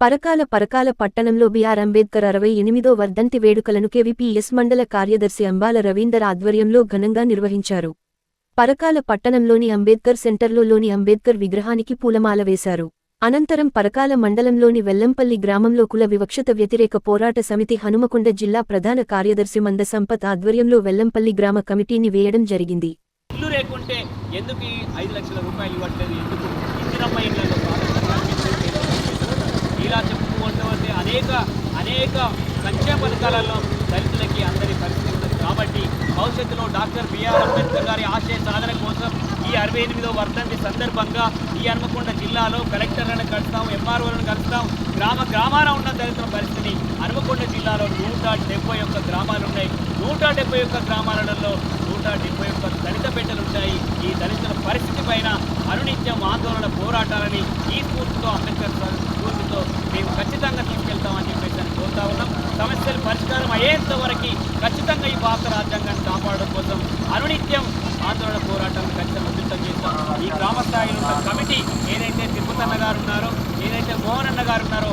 పరకాల పరకాల పట్టణంలో బిఆర్ అంబేద్కర్ అరవై ఎనిమిదో వర్ధంతి వేడుకలను కెవిపిఎస్ మండల కార్యదర్శి అంబాల రవీందర్ ఆధ్వర్యంలో ఘనంగా నిర్వహించారు. పరకాల పట్టణంలోని అంబేద్కర్ సెంటర్లో లోని అంబేద్కర్ విగ్రహానికి పూలమాల వేశారు. అనంతరం పరకాల మండలంలోని వెల్లంపల్లి గ్రామంలో కుల వివక్షత వ్యతిరేక పోరాట సమితి హనుమకొండ జిల్లా ప్రధాన కార్యదర్శి మంద సంపత్ ఆధ్వర్యంలో వెల్లంపల్లి గ్రామ కమిటీని వేయడం జరిగింది. ఇల్లు లేకుంటే ఎందుకు ఐదు లక్షల రూపాయలు ఇవ్వట్లేదు? ఎందుకు? ఇందిరమ్మ ఇళ్ళలో ఇలా చెప్పుకుంటే అనేక అనేక సంక్షేమ పథకాలలో దళితులకి అందరి పరిస్థితి కాబట్టి భవిష్యత్తులో డాక్టర్ బిఆర్ అంబేద్కర్ గారి ఆశయ సాధన కోసం ఈ అరవై ఎనిమిదో వర్ధంతి సందర్భంగా ఈ హన్మకొండ జిల్లాలో కలెక్టర్లను కలుస్తాం ఎంఆర్ఓలను కలుస్తాం. గ్రామ గ్రామాన ఉన్న దళితుల పరిస్థితిని హనుమకొండ జిల్లాలో నూట డెబ్బై ఒక్క గ్రామాలు ఉన్నాయి. నూట డెబ్బై ఒక్క గ్రామాలలో నూట డెబ్బై ఒక్క దళిత బిడ్డలు ఉంటాయి. ఈ దళితుల పరిస్థితి పైన అనునిత్యం ఆందోళన పోరాటాలని ఈ స్ఫూర్తితో అంబేద్కర్ స్ఫూర్తితో మేము ఖచ్చితంగా తీసుకెళ్తామని చెప్పేసి అని కోరుతా ఉన్నాం. సమస్యలు పరిష్కారం అయ్యేంత వరకు ఖచ్చితంగా ఈ భారత రాజ్యాంగాన్ని కాపాడడం కోసం అనునిత్యం ఆందోళన పోరాటం ఖచ్చితంగా ఉధృతం చేస్తాం. ఈ గ్రామ స్థాయిలో ఉన్న కమిటీ ఏదైతే తిరుపతన్న గారు ఉన్నారో ఏదైతే మోహన్ అన్న గారు ఉన్నారో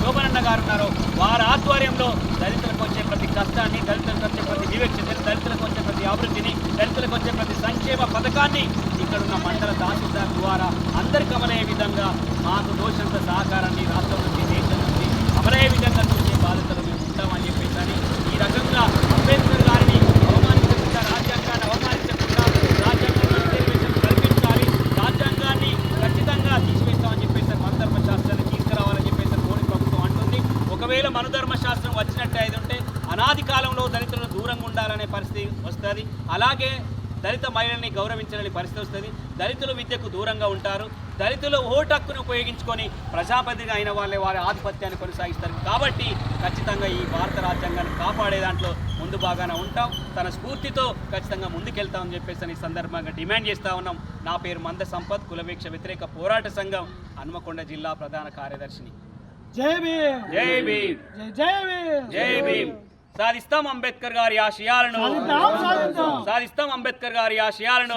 శోభనన్న గారు ఉన్నారో వారి ఆధ్వర్యంలో దళితులకు వచ్చే ప్రతి కష్టాన్ని దళితులకు వచ్చే ప్రతి వివక్షతని దళితులకు వచ్చే ప్రతి అభివృద్ధిని దళితులకు వచ్చే ప్రతి సంక్షేమ పథకాన్ని ఇక్కడున్న మండల తహసీల్దార్ ద్వారా అందరికి అమలయ్యే విధంగా మాకు దోషంత సహకారాన్ని రాష్ట్రం నుంచి దేశం నుంచి అమలయ్యే విధంగా చూసే బాధ్యతలు మేము ఉంటామని చెప్పేసి అని ఈ రకంగా అంబేద్కర్ గారిని అవమానించకుండా రాజ్యాంగాన్ని అవమానించకుండా రాజ్యాంగంలో రిజర్వేషన్ కల్పించాలి రాజ్యాంగాన్ని ఖచ్చితంగా తీసివేస్తామని చెప్పేసి మనధర్మ శాస్త్రాన్ని తీసుకురావాలని చెప్పేసి మోడీ ప్రభుత్వం అంటుంది. ఒకవేళ మనధర్మ శాస్త్రం వచ్చినట్టు అయితే ఉంటే అనాది కాలంలో దళితులను దూరంగా ఉండాలనే పరిస్థితి వస్తుంది. అలాగే దళిత మహిళల్ని గౌరవించాలని పరిస్థితి వస్తుంది. దళితులు విద్యకు దూరంగా ఉంటారు. దళితులు ఓటు హక్కును ఉపయోగించుకొని ప్రజాప్రతినిధి అయిన వాళ్ళే వారి ఆధిపత్యాన్ని కొనసాగిస్తారు. కాబట్టి ఖచ్చితంగా ఈ భారత రాజ్యాంగాన్ని కాపాడే దాంట్లో ముందు బాగానే ఉంటాం. తన స్ఫూర్తితో ఖచ్చితంగా ముందుకెళ్తామని చెప్పేసి ఈ సందర్భంగా డిమాండ్ చేస్తా ఉన్నాం. నా పేరు మంద సంపత్. కులవీక్ష వ్యతిరేక పోరాట సంఘం హన్మకొండ జిల్లా ప్రధాన కార్యదర్శిని. జై భీమ్! జై భీమ్! జై భీమ్! జై భీమ్! సాధిస్తాం అంబేద్కర్ గారి ఆశయాలను. సాధిస్తాం అంబేద్కర్ గారి ఆశయాలను.